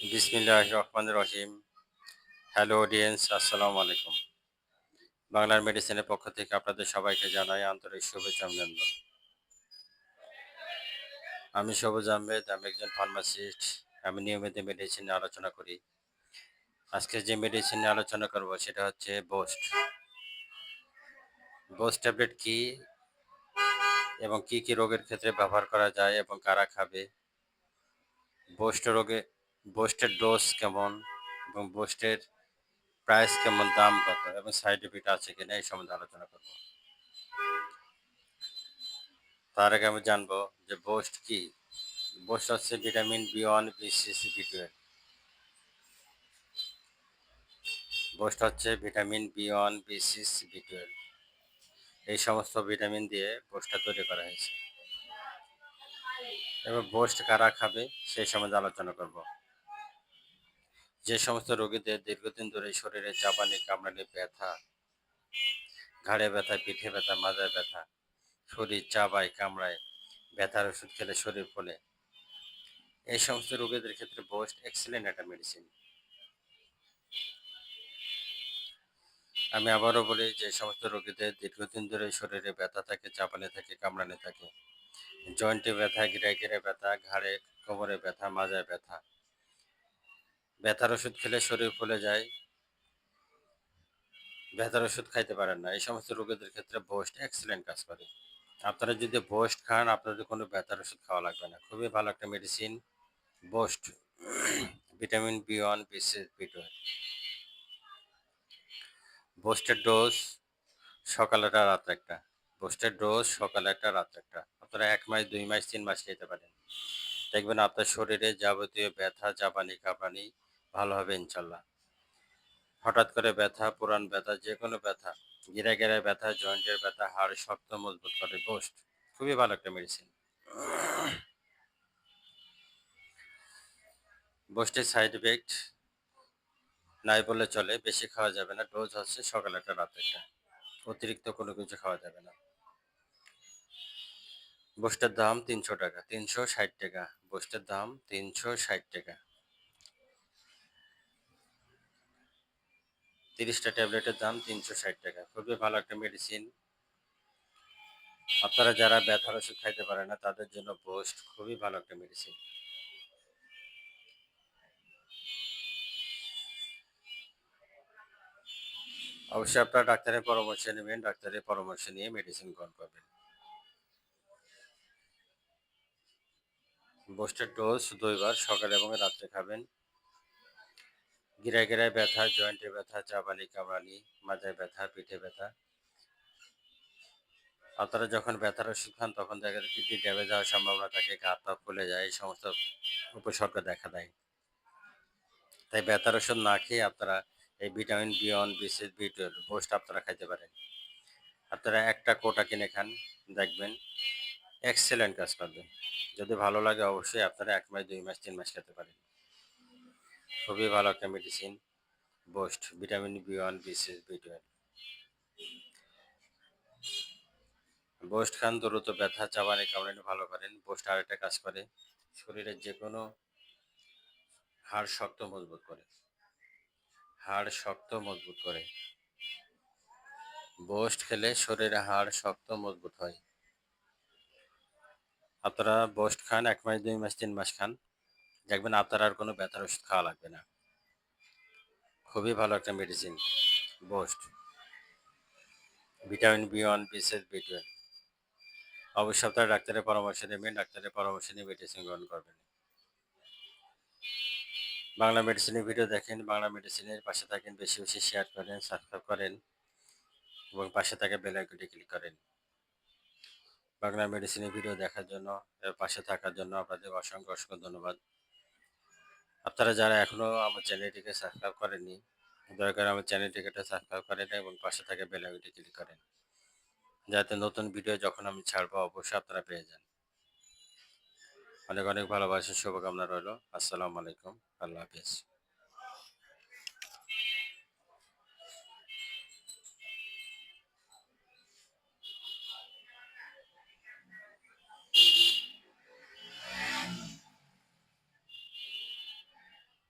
বিসমিল্লাহ রহিম। Hello audience আসসালামু আলাইকুম। বাংলার মেডিসিনের পক্ষ থেকে আপনাদের সবাইকে জানাই আন্তরিক শুভেচ্ছা অভিনন্দন। আমি সবুজ আহমেদ, আমি একজন ফার্মাসিস্ট। আমি নিয়মিত মেডিসিন নিয়ে আলোচনা করি। আজকে যে মেডিসিন নিয়ে আলোচনা করব সেটা হচ্ছে বোস্ট। বোস্ট ট্যাবলেট কি এবং কি কি রোগের ক্ষেত্রে ব্যবহার করা যায় এবং কারা খাবে? বোস্ট রোগে বোস্টের ডোজ কেমন এবং বোস্টের প্রাইস কেমন, দাম কত এবং সাইড এফেক্ট আছে কিনা এই সম্বন্ধে আলোচনা করব। তার আগে আমি জানব যে বোস্ট কি? বোস্ট হচ্ছে vitamin B one B six B twelve Boost হচ্ছে vitamin B one B six B twelve এই সমস্ত ভিটামিন দিয়ে বোস্টটা তৈরি করা হয়েছে। এবার বোস্ট কারা খাবে সেই সম্বন্ধে আলোচনা করব। যে সমস্ত রোগীদের দীর্ঘদিন ধরে শরীরে চাপানি, কামড়ানি, ব্যথা, ঘাড়ে ব্যথা, পিঠে ব্যথা মাজায় ব্যথা, শরীর চাবায় কামড়ায়, ব্যথার ওষুধ খেলে শরীর ফলে। এই সমস্ত রোগীদের ক্ষেত্রে বোস্ট এক্সেলেন্ট একটা মেডিসিন আমি আবারও বলি, যে সমস্ত রোগীদের দীর্ঘদিন ধরে শরীরে ব্যথা থাকে, চাপানি থাকে, কামড়ানি থাকে, জয়েন্টে ব্যথা গিরে গিরে ব্যথা, ঘাড়ে, কোমরে ব্যথা, মাজায় ব্যথা ব্যথার ওষুধ খেলে শরীর ফুলে যায়। ব্যথার ওষুধ খাইতে পারেন না। এই সমস্ত রোগীদের ক্ষেত্রে বোস্ট এক্সেলেন্ট কাজ করে। আপনারা যদি বোস্ট খান, আপনাদের কোনো ব্যথার ওষুধ খাওয়া লাগবে না। খুবই ভালো একটা medicine Boost vitamin B one B six B বোস্টের dose সকালে একটা, রাত একটা। বোস্টের ডোজ সকালে একটা, রাত একটা। আপনারা এক মাস, দুই মাস, তিন মাস খেতে পারেন। দেখবেন আপনার শরীরে যাবতীয় ব্যথা জাপানি কাঁপানি ভালো হবে ইনশাল্লাহ। হঠাৎ করে ব্যথা পুরান ব্যথা যে কোনো ব্যথা গিরা গিরা ব্যথা, জয়েন্টের ব্যথা, হাড় শক্ত, মজবুত করে, বোস্ট, খুবই ভালো একটা মেডিসিন বোস্টের সাইড এফেক্ট নাই বললে চলে, বেশি খাওয়া যাবে না ডোজ হচ্ছে সকাল একটা, রাত একটা। অতিরিক্ত কোনো কিছু খাওয়া যাবে না। বোস্টের দাম তিনশো টাকা, তিনশো ষাট টাকা, বোস্টের দাম তিনশো ষাট টাকা। তিরিশটা ট্যাবলেটের দাম তিনশো ষাট টাকা। খুবই ভালো একটা মেডিসিন আপনারা যারা ব্যথার ওষুধ খাইতে পারে না, তাদের জন্য বোস্ট খুবই ভালো একটা মেডিসিন অবশ্যই আপনারা ডাক্তারের পরামর্শ নেবেন, ডাক্তারের পরামর্শ নিয়ে মেডিসিন গ্রহণ করবেন। বোস্টের ডোজ দুইবার সকালে এবং রাত্রে খাবেন। গিরায় গিরায় ব্যথা জয়েন্টে ব্যথা চাবানি কামড়ানি, মাজায় ব্যথা পিঠে ব্যথা। আপনারা যখন ব্যথার ওষুধ খান, তখন দেখা যায় কিডনি ড্যামেজ হওয়ার সম্ভাবনা থাকে, গা পা ফুলে যায়, এই সমস্ত উপসর্গ দেখা দেয়। তাই ব্যথার ওষুধ না খেয়ে আপনারা এই vitamin B one B six B twelve Boost আপনারা খাইতে পারেন। আপনারা একটা কোটা কিনে খান, দেখবেন এক্সেলেন্ট কাজ করবে যদি ভালো লাগে অবশ্যই আপনারা এক মাস, দুই মাস, তিন মাস খেতে পারেন। খুবই ভালো একটা medicine Boost vitamin B one B six B twelve Boost খান, দ্রুত ব্যথা চাবানি কামড়ানি ভালো করেন বোস্ট আরেকটা কাজ করে, শরীরের যে কোনো হাড় শক্ত মজবুত করে। হাড় শক্ত মজবুত করে। বোস্ট খেলে শরীরে হাড় শক্ত মজবুত হয়। আপনারা বোস্ট খান, এক মাস, দুই মাস, তিন মাস খান। দেখবেন আপনার আর কোনো ব্যথার ওষুধ খাওয়া লাগবে না। খুবই ভালো একটা medicine Boost vitamin B one B six B twelve অবশ্যই আপনারা ডাক্তারের পরামর্শ নেবেন, ডাক্তারের পরামর্শ নিয়ে মেডিসিন গ্রহণ করবেন। বাংলা মেডিসিনের ভিডিও দেখেন, বাংলা মেডিসিনের পাশে থাকেন, বেশি বেশি শেয়ার করেন সাবস্ক্রাইব করেন এবং পাশে থাকা বেল আইকনটি ক্লিক করেন। বাংলা মেডিসিনের ভিডিও দেখার জন্য পাশে থাকার জন্য আপনাদের অসংখ্য অসংখ্য ধন্যবাদ। আপনারা যারা এখনও আমার চ্যানেলটিকে সাবস্ক্রাইব করেননি, দয়া করে আমার চ্যানেলটিকে সাবস্ক্রাইব করেন এবং পাশে থাকা বেল আইকনটি ক্লিক করেন। যাতে নতুন ভিডিও যখন আমি ছাড়বো, অবশ্যই আপনারা পেয়ে যান। অনেক অনেক ভালোবাসার শুভকামনা রইল। আসসালামু আলাইকুম। আল্লাহ হাফিজ।